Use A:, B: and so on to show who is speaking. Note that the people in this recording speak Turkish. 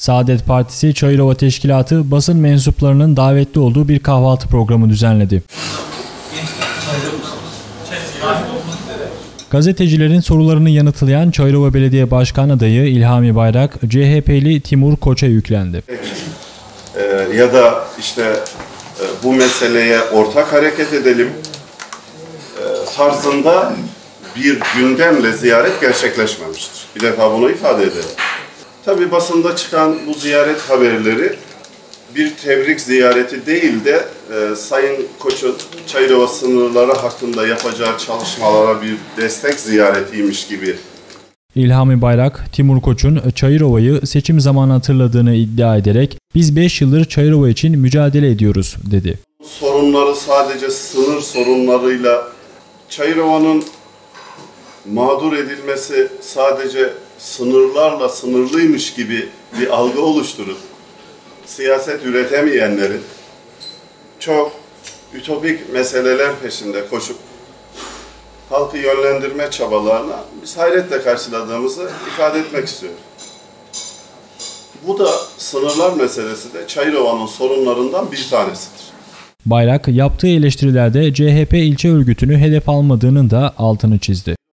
A: Saadet Partisi Çayırova Teşkilatı basın mensuplarının davetli olduğu bir kahvaltı programı düzenledi. Gazetecilerin sorularını yanıtlayan Çayırova Belediye Başkan adayı İlhami Bayrak, CHP'li Timur Koç'a yüklendi.
B: Ee, ya da işte e, bu meseleye ortak hareket edelim e, tarzında bir gündemle ziyaret gerçekleşmemiştir. Bir defa bunu ifade edelim. Tabi basında çıkan bu ziyaret haberleri bir tebrik ziyareti değil de e, Sayın Koç'un Çayırova sınırları hakkında yapacağı çalışmalara bir destek ziyaretiymiş gibi
A: İlhami Bayrak, Timur Koç'un Çayırova'yı seçim zamanı hatırladığını iddia ederek biz 5 yıldır Çayırova için mücadele ediyoruz dedi.
B: sorunları sadece sınır sorunlarıyla Çayırova'nın mağdur edilmesi sadece sınırlarla sınırlıymış gibi bir algı oluşturup siyaset üretemeyenlerin çok ütopik meseleler peşinde koşup halkı yönlendirme çabalarına biz hayretle karşıladığımızı ifade etmek istiyorum. Bu da sınırlar meselesi de Çayırova'nın sorunlarından bir tanesidir.
A: Bayrak yaptığı eleştirilerde CHP ilçe örgütünü hedef almadığının da altını çizdi.